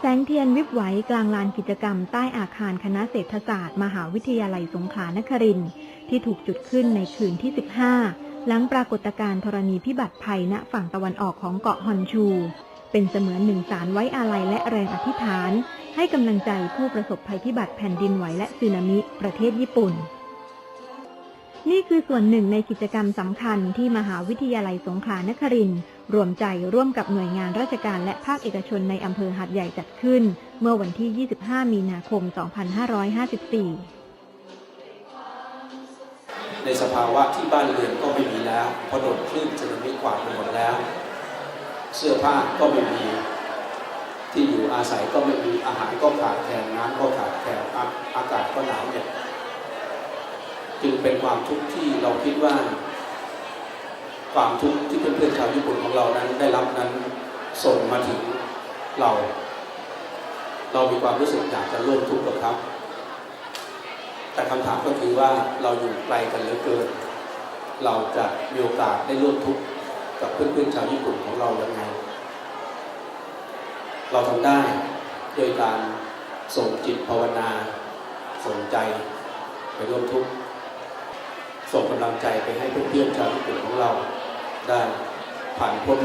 แสงเทียนวิบไหวกลางลานกิจกรรมใต้อาคารคณะเศรษฐศาสตร์ มหาวิทยาลัยสงขลานครินทร์ที่ถูกจุดขึ้นในคืนที่ 15 หลังปรากฏการณ์ธรณีพิบัติภัยณฝั่งตะวันออกของเกาะฮอนชู เป็นเสมือนหนึ่งสารไว้อาลัยและแรงอธิษฐาน ให้กำลังใจผู้ประสบภัยพิบัติแผ่นดินไหวและสึนามิประเทศญี่ปุ่น นี่คือส่วนหนึ่งในกิจกรรมสำคัญที่มหาวิทยาลัยสงขลานครินทร์ รวมใจร่วมกับหน่วยงานราชการและภาคเอกชนในอำเภอหาดใหญ่จัดขึ้น เมื่อวันที่ 25 มีนาคม 2554 ในสภาวะที่บ้านเรือนก็ไม่มีแล้วพราะโดนคลื่นสึนามิกวาดไปหมดแล้ว เสื้อผ้าก็ไม่มี ที่อยู่อาศัยก็ไม่มีอาหารก็ขาดแคลนน้ำก็ขาดแคลนอาอากาศก็หนาวเนี่ยจึงเป็นความทุกข์ที่เราคิดว่า ความทุกข์ที่เพื่อนๆชาวญี่ปุ่นของเรานั้นได้รับนั้นส่งมาถึงเรา เรามีความรู้สึกอยากจะร่วมทุกข์กับเขาแต่คำถามก็คือว่าเราอยู่ไกลกันเหลือเกิน เราจะมีโอกาสได้ร่วมทุกข์กับเพื่อนๆชาวญี่ปุ่นของเราอย่างไง เราทำได้โดยการส่งจิตภาวนาส่งใจไปร่วมทุกข์ส่งกำลังใจไปให้เพื่อนๆชาวญี่ปุ่นของเรา ได้ผ่านพ้น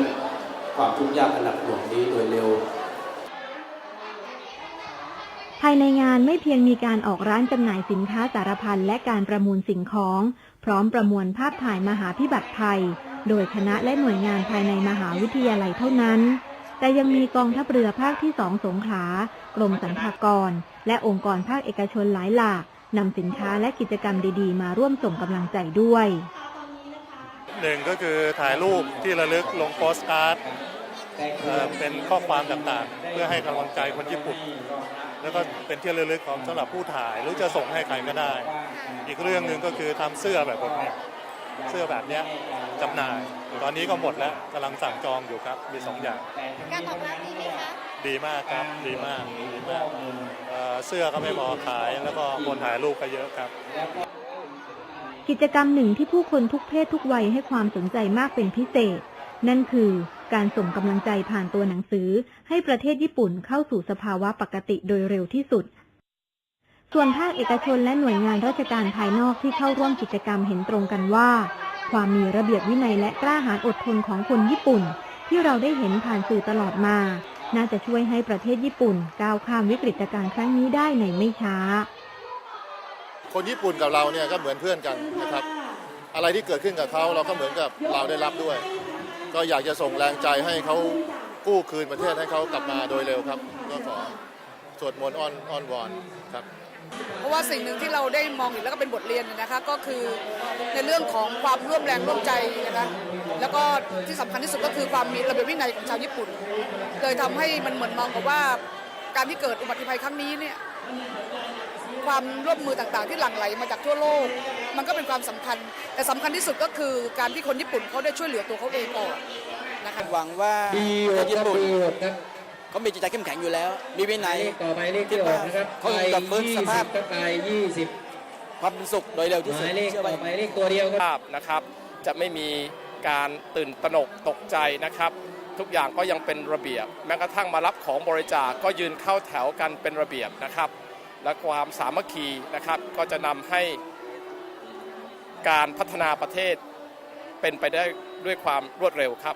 ความทุกข์ยากอันหนักหน่วงนี้โดยเร็ว ภายในงานไม่เพียงมีการออกร้านจำหน่ายสินค้าสารพันและการประมูลสิ่งของ พร้อมประมวลภาพถ่ายมหาพิบัติภัย โดยคณะและหน่วยงานภายในมหาวิทยาลัยเท่านั้น แต่ยังมีกองทัพเรือภาคที่สองสงขลากรมสรรพากร และองค์กรภาคเอกชนหลายหลากนำสินค้าและกิจกรรมดีๆ มาร่วมส่งกำลังใจด้วย หนึ่งก็คือถ่ายรูปที่ระลึกลงโปสการ์ดเอ่อเป็นข้อความต่างๆ เพื่อให้กำลังใจคนญี่ปุ่น แล้วก็เป็นที่ระลึกของสำหรับผู้ถ่ายหรือจะส่งให้ใครก็ได้ อีกเรื่องหนึ่งก็คือทำเสื้อแบบผมเนี่ยเสื้อแบบเนี้ยจำหน่าย ตอนนี้ก็หมดแล้วกำลังสั่งจองอยู่ครับ มีสองอย่าง การตอบรับดีไหมคะดีมากครับดีมากดีมากเอ่อเสื้อก็ไม่พอขายแล้วก็คนถ่ายรูปก็เยอะครับ กิจกรรมหนึ่งที่ผู้คนทุกเพศทุกวัยให้ความสนใจมากเป็นพิเศษ นั่นคือการส่งกำลังใจผ่านตัวหนังสือ ให้ประเทศญี่ปุ่นเข้าสู่สภาวะปกติโดยเร็วที่สุด ส่วนภาคเอกชนและหน่วยงานราชการภายนอกที่เข้าร่วมกิจกรรมเห็นตรงกันว่า ความมีระเบียบวินัยและกล้าหาญอดทนของคนญี่ปุ่น ที่เราได้เห็นผ่านสื่อตลอดมา น่าจะช่วยให้ประเทศญี่ปุ่นก้าวข้ามวิกฤตการณ์ครั้งนี้ได้ในไม่ช้า คนญี่ปุ่นกับเราเนี่ยก็เหมือนเพื่อนกันนะครับ อะไรที่เกิดขึ้นกับเขาเราก็เหมือนกับเราได้รับด้วย ก็อยากจะส่งแรงใจให้เขากู้คืนประเทศให้เขากลับมาโดยเร็วครับ ก็ขอสวดมนต์อ้อนอ้อนวอนครับเพราะว่าสิ่งหนึ่งที่เราได้มองเห็นแล้วก็เป็นบทเรียนนะคะก็คือในเรื่องของความร่วมแรงร่วมใจนะคะแล้วก็ที่สำคัญที่สุดก็คือความมีระเบียบวินัยของชาวญี่ปุ่นเลยทำให้มันเหมือนมองกับว่าการที่เกิดอุบัติภัยครั้งนี้เนี่ย ความร่วมมือต่างๆ ที่หลั่งไหลมาจากทั่วโลก มันก็เป็นความสำคัญ แต่สำคัญที่สุดก็คือการที่คนญี่ปุ่นเขาได้ช่วยเหลือตัวเขาเองก่อนนะคะหวังว่าดีโหปวระตเทศคญี่รับปุ่นดีโหวตครับเขามีจิตใจเข้มแข็งอยู่แล้ว มีวินัยเลขต่อไปเลขที่ออกนะครับเขาไปจะฟื้นยี่สสิบภาพครับไปยี่สิบความเป็นสุขโดยเร็วที่หสุดมายเลขเชื่อต่ว่าอไปเลขตัวเดียวครับภาพนะครับ จะไม่มีการตื่นตระหนกตกใจนะครับ ทุกอย่างก็ยังเป็นระเบียบ แม้กระทั่งมารับของบริจาคก็ยืนเข้าแถวกันเป็นระเบียบนะครับ และความสามัคคีนะครับ ก็จะนำให้การพัฒนาประเทศเป็นไปได้ด้วยความรวดเร็วครับ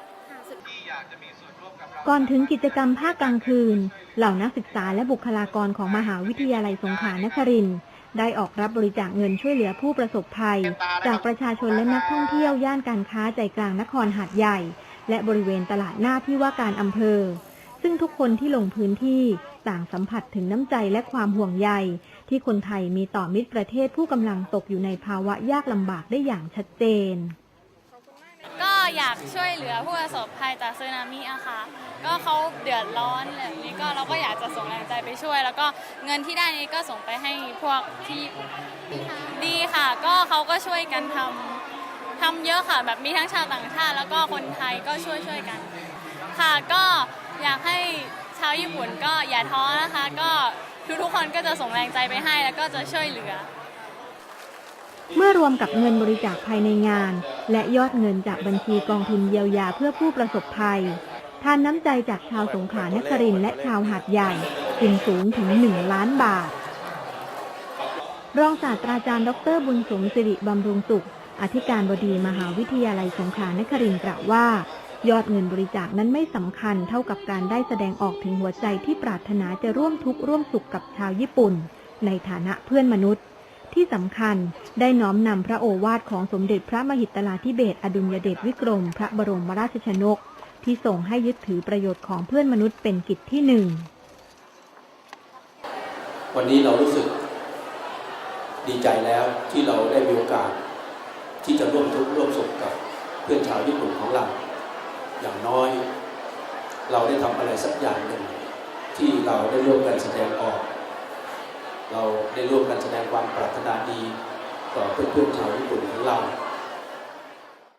ก่อนถึงกิจกรรมภาคกลางคืน เหล่านักศึกษาและบุคลากรของมหาวิทยาลัยสงขลานครินทร์ได้ออกรับบริจาคเงินช่วยเหลือผู้ประสบภัย จากประชาชนและนักท่องเที่ยวย่านการค้าใจกลางนครหาดใหญ่ และบริเวณตลาดหน้าที่ว่าการอำเภอ ซึ่งทุกคนที่ลงพื้นที่ต่างสัมผัสถึงน้ำใจและความห่วงใย ที่คนไทยมีต่อมิตรประเทศผู้กำลังตกอยู่ในภาวะยากลำบากได้อย่างชัดเจน ก็อยากช่วยเหลือผู้ประสบภัยจากสึนามิอะค่ะ ก็เขาเดือดร้อนแบบนี้ก็เราก็อยากจะส่งแรงใจไปช่วย แล้วก็เงินที่ได้นี้ก็ส่งไปให้พวกที่ดีค่ะ ก็เขาก็ช่วยกันทำทำเยอะค่ะ แบบมีทั้งชาวต่างชาติ แล้วก็คนไทยก็ช่วยช่วยกัน ค่ะก็ อยากให้ชาวญี่ปุ่นก็อย่าท้อนะคะ ก็ทุกๆคนก็จะส่งแรงใจไปให้แล้วก็จะช่วยเหลือ เมื่อรวมกับเงินบริจาคภายในงาน และยอดเงินจากบัญชีกองทุนเยียวยาเพื่อผู้ประสบภัย ทานน้ำใจจากชาวสงขลานครินทร์และชาวหาดใหญ่จึงสูงถึง 1 ล้านบาท รองศาสตราจารย์ดรบุญสมสิริบำรุงสุข อธิการบดีมหาวิทยาลัยสงขลานครินทร์กล่าวว่า ยอดเงินบริจาคนั้นไม่สำคัญเท่ากับการได้แสดงออกถึงหัวใจที่ปรารถนาจะร่วมทุกข์ร่วมสุขกับชาวญี่ปุ่น ในฐานะเพื่อนมนุษย์ ที่สำคัญได้น้อมนำพระโอวาทของสมเด็จพระมหิตลาธิเบศอดุลยเดชวิกรม พระบรมราชชนก ที่ส่งให้ยึดถือประโยชน์ของเพื่อนมนุษย์เป็นกิจที่หนึ่งวันนี้เรารู้สึกดีใจแล้วที่เราได้มีโอกาส ที่จะร่วมทุกข์ร่วมสุขกับเพื่อนชาวญี่ปุ่นของเรา อย่างน้อย เราได้ทำอะไรสักอย่างหนึ่งที่เราได้ร่วมกันแสดงออก เราได้ร่วมกันแสดงความปรารถนาดี ต่อเพื่อนๆชาวญี่ปุ่นของเรา